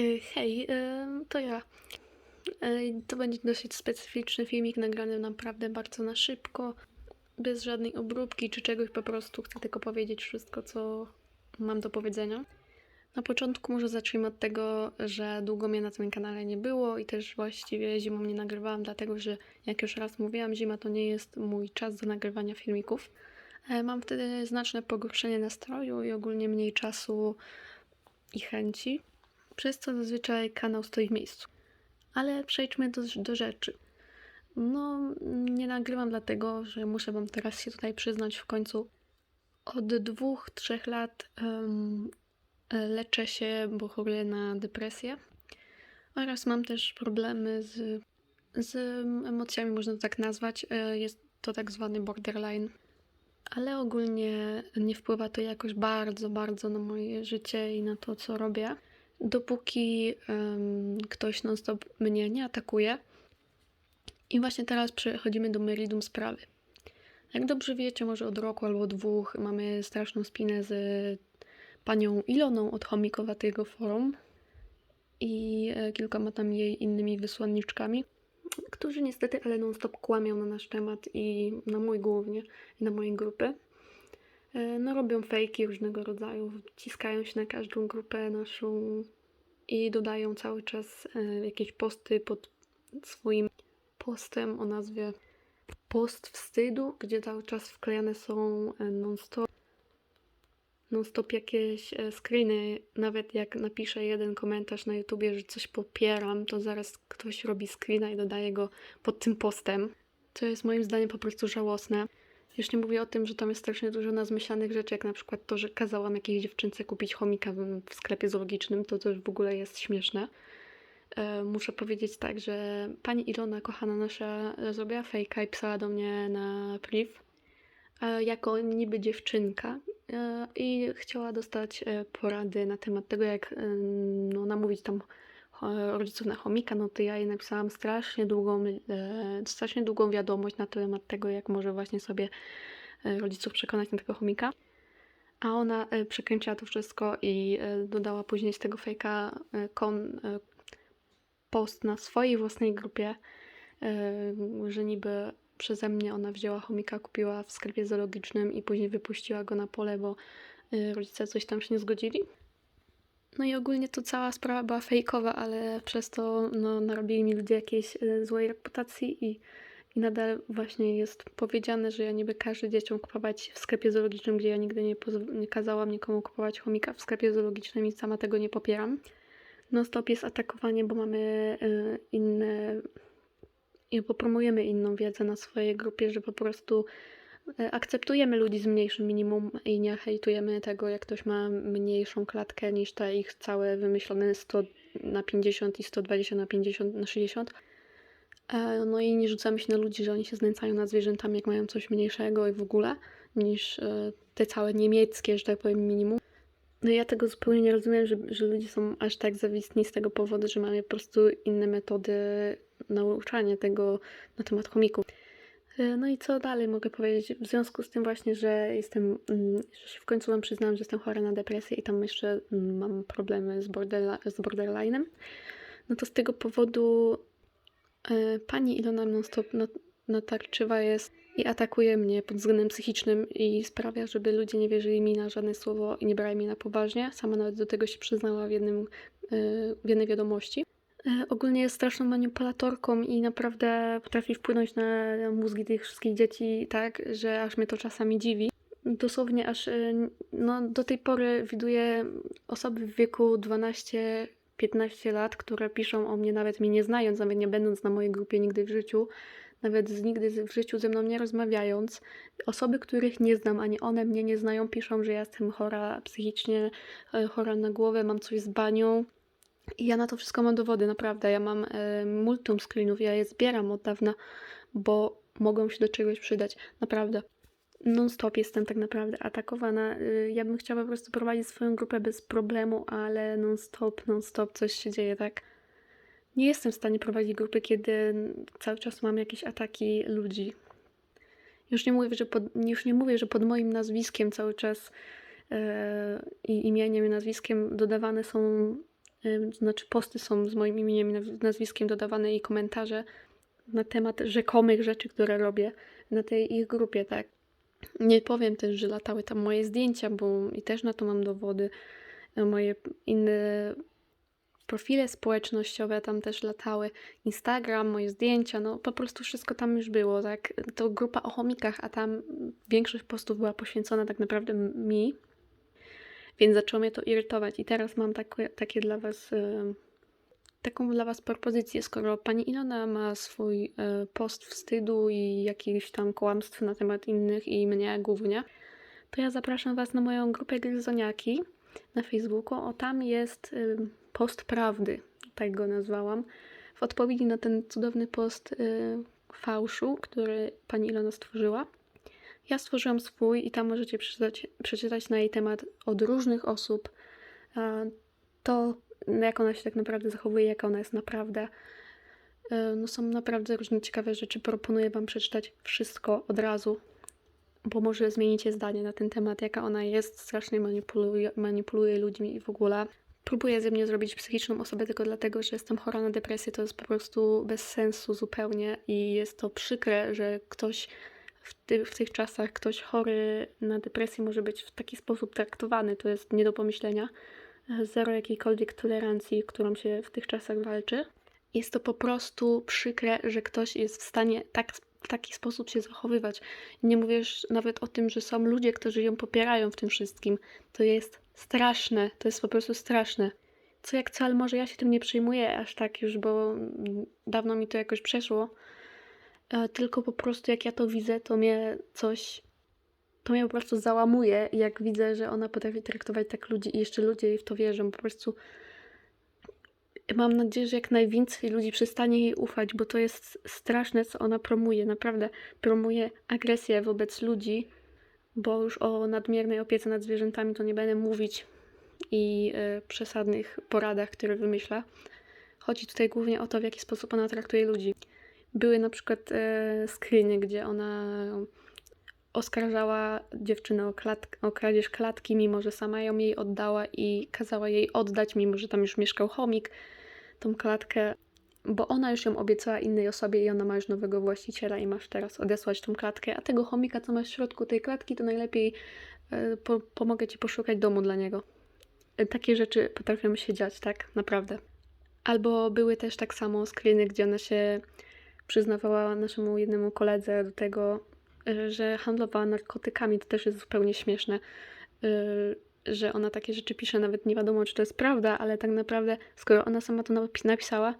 Y, Hej, y, to ja. Y, To będzie dosyć specyficzny filmik, nagrany naprawdę bardzo na szybko, bez żadnej obróbki czy czegoś, po prostu chcę tylko powiedzieć wszystko, co mam do powiedzenia. Na początku może zacznijmy od tego, że długo mnie na tym kanale nie było i też właściwie zimą nie nagrywałam, dlatego że jak już raz mówiłam, zima to nie jest mój czas do nagrywania filmików. E, Mam wtedy znaczne pogorszenie nastroju i ogólnie mniej czasu i chęci, przez co zazwyczaj kanał stoi w miejscu. Ale przejdźmy do, do rzeczy. No, nie nagrywam dlatego, że muszę Wam teraz się tutaj przyznać w końcu. Od dwóch, trzech lat e, leczę się, bo choruję na depresję. Oraz mam też problemy z, z emocjami, można to tak nazwać. E, Jest to tak zwany borderline. Ale ogólnie nie wpływa to jakoś bardzo, bardzo na moje życie i na to, co robię. Dopóki em, ktoś non-stop mnie nie atakuje. I właśnie teraz przechodzimy do meridium sprawy. Jak dobrze wiecie, może od roku albo dwóch mamy straszną spinę z panią Iloną od Chomikowatego Forum i e, kilkoma tam jej innymi wysłanniczkami, którzy niestety ale non-stop kłamią na nasz temat i na mój głównie i na mojej grupy. E, No robią fejki różnego rodzaju, wciskają się na każdą grupę naszą i dodają cały czas e, jakieś posty pod swoim postem o nazwie Post Wstydu, gdzie cały czas wklejane są e, non-stop non-stop jakieś screeny. Nawet jak napiszę jeden komentarz na YouTubie, że coś popieram, to zaraz ktoś robi screena i dodaje go pod tym postem. Co jest moim zdaniem po prostu żałosne. Już nie mówię o tym, że tam jest strasznie dużo nazmyślanych rzeczy, jak na przykład to, że kazałam jakiejś dziewczynce kupić chomika w, sklepie zoologicznym, to też w ogóle jest śmieszne. E, muszę powiedzieć tak, że pani Ilona, kochana nasza, zrobiła fejka i pisała do mnie na priv e, jako niby dziewczynka e, i chciała dostać porady na temat tego, jak no, namówić tam rodziców na chomika, no to ja jej napisałam strasznie długą, e, strasznie długą wiadomość na temat tego, jak może właśnie sobie e, rodziców przekonać na tego chomika. A ona e, przekręciła to wszystko i e, dodała później z tego fejka e, kon, e, post na swojej własnej grupie, e, że niby przeze mnie ona wzięła chomika, kupiła w sklepie zoologicznym i później wypuściła go na pole, bo e, rodzice coś tam się nie zgodzili. No i ogólnie to cała sprawa była fejkowa, ale przez to no, narobili mi ludzie jakiejś e, złej reputacji i, i nadal właśnie jest powiedziane, że ja niby każę dzieciom kupować w sklepie zoologicznym, gdzie ja nigdy nie, nie kazałam nikomu kupować chomika w sklepie zoologicznym i sama tego nie popieram. Non stop jest atakowanie, bo mamy e, inne i bo promujemy inną wiedzę na swojej grupie, że po prostu akceptujemy ludzi z mniejszym minimum i nie hejtujemy tego, jak ktoś ma mniejszą klatkę niż te ich całe wymyślone 100 na 50 i 120 na 50 na 60. E, No i nie rzucamy się na ludzi, że oni się znęcają nad zwierzętami, jak mają coś mniejszego i w ogóle, niż e, te całe niemieckie, że tak powiem, minimum. No ja tego zupełnie nie rozumiem, że, że ludzie są aż tak zawistni z tego powodu, że mamy po prostu inne metody nauczania tego na temat chomików. E, No i co dalej mogę powiedzieć? W związku z tym właśnie, że jestem, mm, że się w końcu wam przyznam, że jestem chora na depresję i tam jeszcze mm, mam problemy z, borderla, z borderline'em, no to z tego powodu e, pani Ilona non-stop not- natarczywa jest i atakuje mnie pod względem psychicznym i sprawia, żeby ludzie nie wierzyli mi na żadne słowo i nie brali mnie na poważnie. Sama nawet do tego się przyznała w, jednym, e, w jednej wiadomości. E, Ogólnie jest straszną manipulatorką i naprawdę potrafi wpłynąć na mózgi tych wszystkich dzieci tak, że aż mnie to czasami dziwi. Dosłownie aż e, no, do tej pory widuję osoby w wieku 12-15 lat, które piszą o mnie nawet mnie nie znając, nawet nie będąc na mojej grupie nigdy w życiu, nawet nigdy w życiu ze mną nie rozmawiając. Osoby, których nie znam, ani one mnie nie znają, piszą, że ja jestem chora psychicznie, e, chora na głowę, mam coś z banią. I ja na to wszystko mam dowody, naprawdę. Ja mam e, multum screenów, ja je zbieram od dawna, bo mogą się do czegoś przydać. Naprawdę. Non-stop jestem tak naprawdę atakowana. Y, Ja bym chciała po prostu prowadzić swoją grupę bez problemu, ale non-stop, non-stop coś się dzieje, tak? Nie jestem w stanie prowadzić grupy, kiedy cały czas mam jakieś ataki ludzi. Już nie mówię, że pod, już nie mówię, że pod moim nazwiskiem cały czas e, i imieniem i nazwiskiem dodawane są znaczy posty są z moim imieniem nazwiskiem dodawane i komentarze na temat rzekomych rzeczy, które robię na tej ich grupie, tak. Nie powiem też, że latały tam moje zdjęcia, bo i też na to mam dowody. E, Moje inne profile społecznościowe tam też latały. Instagram, moje zdjęcia, no po prostu wszystko tam już było, tak. To grupa o chomikach, a tam większość postów była poświęcona tak naprawdę mi. Więc zaczęło mnie to irytować. I teraz mam takie, takie dla Was, e, taką dla Was propozycję. Skoro pani Ilona ma swój e, post wstydu i jakichś tam kłamstw na temat innych i mnie głównie, to ja zapraszam Was na moją grupę Gryzoniaki na Facebooku. O, tam jest y, post prawdy, tak go nazwałam. W odpowiedzi na ten cudowny post y, fałszu, który pani Ilona stworzyła. Ja stworzyłam swój i tam możecie przeczytać, przeczytać na jej temat od różnych osób to, jak ona się tak naprawdę zachowuje, jaka ona jest naprawdę. Y, No są naprawdę różne ciekawe rzeczy. Proponuję Wam przeczytać wszystko od razu, bo może zmienicie zdanie na ten temat, jaka ona jest. Strasznie manipuluje, manipuluje ludźmi i w ogóle. Próbuje ze mnie zrobić psychiczną osobę tylko dlatego, że jestem chora na depresję. To jest po prostu bez sensu zupełnie i jest to przykre, że ktoś w, ty, w tych czasach, ktoś chory na depresję może być w taki sposób traktowany. To jest nie do pomyślenia. Zero jakiejkolwiek tolerancji, którą się w tych czasach walczy. Jest to po prostu przykre, że ktoś jest w stanie tak, w taki sposób się zachowywać. Nie mówię już nawet o tym, że są ludzie, którzy ją popierają w tym wszystkim. To jest straszne, to jest po prostu straszne. Co jak co, ale może ja się tym nie przejmuję aż tak już, bo dawno mi to jakoś przeszło. E, Tylko po prostu jak ja to widzę, to mnie coś, to mnie po prostu załamuje, jak widzę, że ona potrafi traktować tak ludzi i jeszcze ludzie jej w to wierzą. Po prostu mam nadzieję, że jak najwięcej ludzi przestanie jej ufać, bo to jest straszne, co ona promuje. Naprawdę promuje agresję wobec ludzi, bo już o nadmiernej opiece nad zwierzętami to nie będę mówić i e, przesadnych poradach, które wymyśla. Chodzi tutaj głównie o to, w jaki sposób ona traktuje ludzi. Były na przykład e, screeny, gdzie ona oskarżała dziewczynę o, klat- o kradzież klatki, mimo że sama ją jej oddała i kazała jej oddać, mimo że tam już mieszkał chomik, tą klatkę, bo ona już ją obiecała innej osobie i ona ma już nowego właściciela i masz teraz odesłać tą klatkę, a tego chomika, co masz w środku tej klatki, to najlepiej e, po- pomogę ci poszukać domu dla niego. E, Takie rzeczy potrafią się dziać, tak? Naprawdę. Albo były też tak samo screeny, gdzie ona się przyznawała naszemu jednemu koledze do tego, że handlowała narkotykami. To też jest zupełnie śmieszne, y, że ona takie rzeczy pisze, nawet nie wiadomo, czy to jest prawda, ale tak naprawdę, skoro ona sama to napi- napisała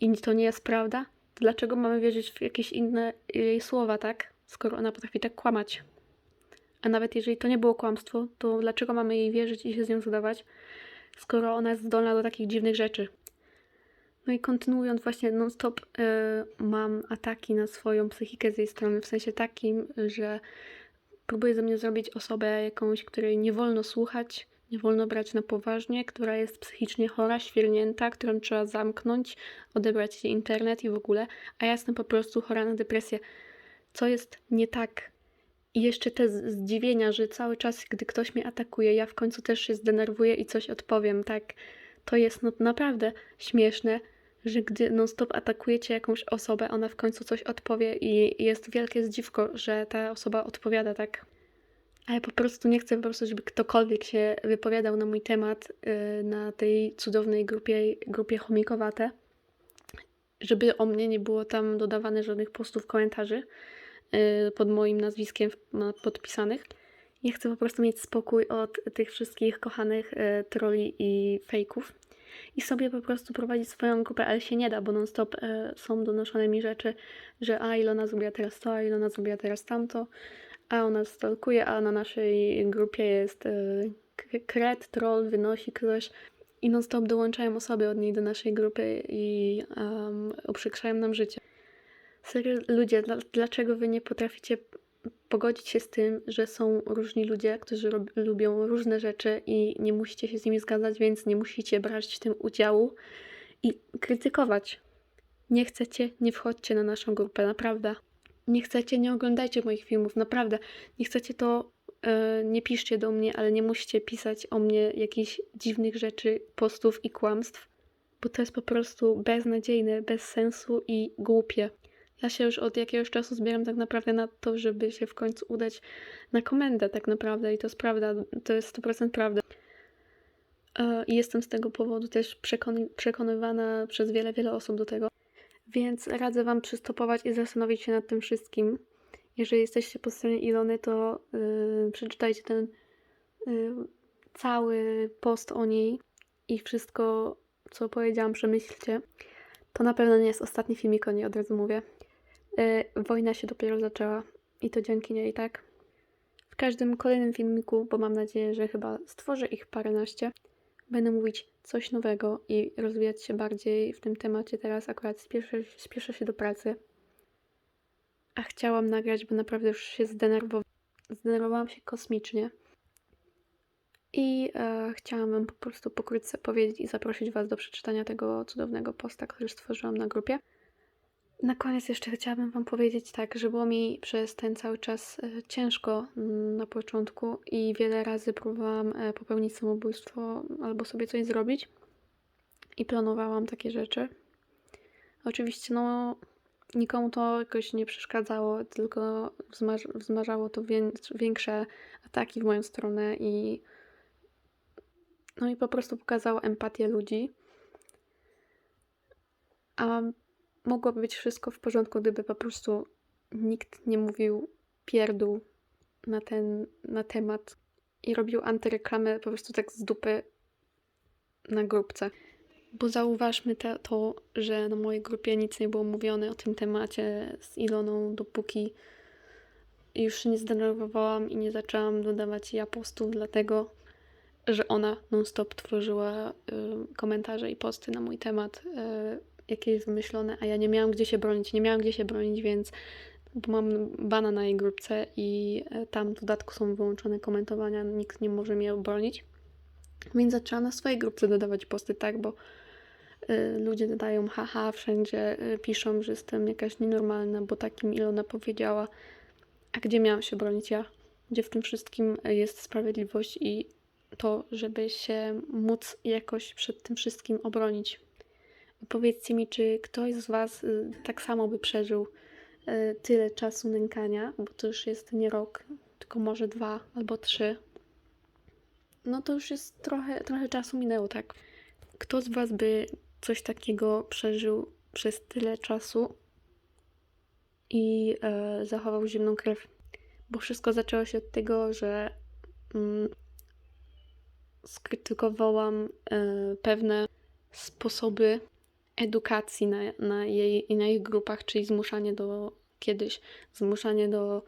i to nie jest prawda, to dlaczego mamy wierzyć w jakieś inne jej słowa, tak? Skoro ona potrafi tak kłamać. A nawet jeżeli to nie było kłamstwo, to dlaczego mamy jej wierzyć i się z nią zadawać, skoro ona jest zdolna do takich dziwnych rzeczy? No i kontynuując właśnie non-stop, y, mam ataki na swoją psychikę z jej strony, w sensie takim, że próbuje ze mnie zrobić osobę jakąś, której nie wolno słuchać, nie wolno brać na poważnie, która jest psychicznie chora, świernięta, którą trzeba zamknąć, odebrać jej internet i w ogóle, a ja jestem po prostu chora na depresję. Co jest nie tak? I jeszcze te zdziwienia, że cały czas, gdy ktoś mnie atakuje, ja w końcu też się zdenerwuję i coś odpowiem, tak? To jest no, naprawdę śmieszne, że gdy non-stop atakujecie jakąś osobę, ona w końcu coś odpowie i jest wielkie zdziwko, że ta osoba odpowiada tak. A ja po prostu nie chcę po prostu, żeby ktokolwiek się wypowiadał na mój temat yy, na tej cudownej grupie, grupie chomikowate, żeby o mnie nie było tam dodawane żadnych postów, komentarzy yy, pod moim nazwiskiem podpisanych. Ja chcę po prostu mieć spokój od tych wszystkich kochanych yy, troli i fejków i sobie po prostu prowadzić swoją grupę, ale się nie da, bo non-stop e, są donoszone mi rzeczy, że a Ilona zrobiła teraz to, a Ilona zrobiła teraz tamto, a ona stalkuje, a na naszej grupie jest k- kret, troll, wynosi ktoś i non-stop dołączają osoby od niej do naszej grupy i um, uprzykrzają nam życie. Serio, ludzie, dla, dlaczego wy nie potraficie pogodzić się z tym, że są różni ludzie, którzy rob, lubią różne rzeczy i nie musicie się z nimi zgadzać, więc nie musicie brać w tym udziału i krytykować. Nie chcecie, nie wchodźcie na naszą grupę, naprawdę. Nie chcecie, nie oglądajcie moich filmów, naprawdę. Nie chcecie, to e, nie piszcie do mnie, ale nie musicie pisać o mnie jakichś dziwnych rzeczy, postów i kłamstw, bo to jest po prostu beznadziejne, bez sensu i głupie. Ja się już od jakiegoś czasu zbieram tak naprawdę na to, żeby się w końcu udać na komendę tak naprawdę i to jest prawda, to jest 100% prawda. E, I jestem z tego powodu też przekony- przekonywana przez wiele, wiele osób do tego. Więc radzę Wam przystopować i zastanowić się nad tym wszystkim. Jeżeli jesteście po stronie Ilony, to yy, przeczytajcie ten yy, cały post o niej i wszystko, co powiedziałam, przemyślcie. To na pewno nie jest ostatni filmik o niej, od razu mówię. Yy, wojna się dopiero zaczęła i to dzięki niej, tak? W każdym kolejnym filmiku, bo mam nadzieję, że chyba stworzę ich paręnaście, będę mówić coś nowego i rozwijać się bardziej w tym temacie. Teraz akurat spieszę, spieszę się do pracy. A chciałam nagrać, bo naprawdę już się zdenerwowałam. Zdenerwowałam się kosmicznie. I e, chciałam Wam po prostu pokrótce powiedzieć i zaprosić Was do przeczytania tego cudownego posta, który stworzyłam na grupie. Na koniec jeszcze chciałabym Wam powiedzieć tak, że było mi przez ten cały czas e, ciężko mm, na początku i wiele razy próbowałam e, popełnić samobójstwo albo sobie coś zrobić i planowałam takie rzeczy. Oczywiście, no, nikomu to jakoś nie przeszkadzało, tylko wzmaż wzmażało to wię większe ataki w moją stronę i no i po prostu pokazało empatię ludzi. A mogło być wszystko w porządku, gdyby po prostu nikt nie mówił pierdół na ten na temat i robił antyreklamę po prostu tak z dupy na grupce. Bo zauważmy te, to, że na mojej grupie nic nie było mówione o tym temacie z Iloną, dopóki już się nie zdenerwowałam i nie zaczęłam dodawać ja postów, dlatego że ona non-stop tworzyła y, komentarze i posty na mój temat, y, jakieś wymyślone, a ja nie miałam gdzie się bronić. Nie miałam gdzie się bronić, więc bo mam bana na jej grupce i y, tam w dodatku są wyłączone komentowania, nikt nie może mnie obronić. Więc zaczęłam na swojej grupce dodawać posty, tak, bo y, ludzie dodają haha, wszędzie y, piszą, że jestem jakaś nienormalna, bo takim Ilona powiedziała. A gdzie miałam się bronić ja? Gdzie w tym wszystkim jest sprawiedliwość i to, żeby się móc jakoś przed tym wszystkim obronić. Powiedzcie mi, czy ktoś z Was y, tak samo by przeżył y, tyle czasu nękania, bo to już jest nie rok, tylko może dwa albo trzy. No to już jest trochę, trochę czasu minęło, tak? Kto z Was by coś takiego przeżył przez tyle czasu i e, zachował zimną krew? Bo wszystko zaczęło się od tego, że mm, skrytykowałam e, pewne sposoby edukacji na, na jej i na ich grupach, czyli zmuszanie do kiedyś, zmuszanie do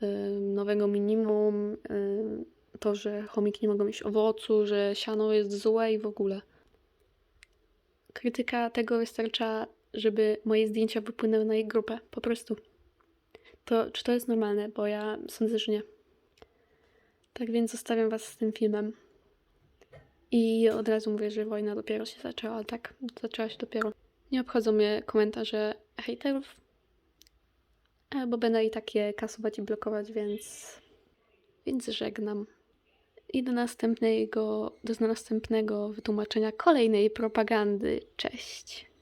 e, nowego minimum, e, to, że chomiki nie mogą mieć owocu, że siano jest złe i w ogóle. Krytyka tego wystarcza, żeby moje zdjęcia wypłynęły na jej grupę, po prostu. To, czy to jest normalne? Bo ja sądzę, że nie. Tak więc zostawiam Was z tym filmem. I od razu mówię, że wojna dopiero się zaczęła, tak? Zaczęła się dopiero. Nie obchodzą mnie komentarze hejterów, e, bo będę i takie kasować i blokować, więc. Więc żegnam. I do następnego, do następnego wytłumaczenia kolejnej propagandy. Cześć.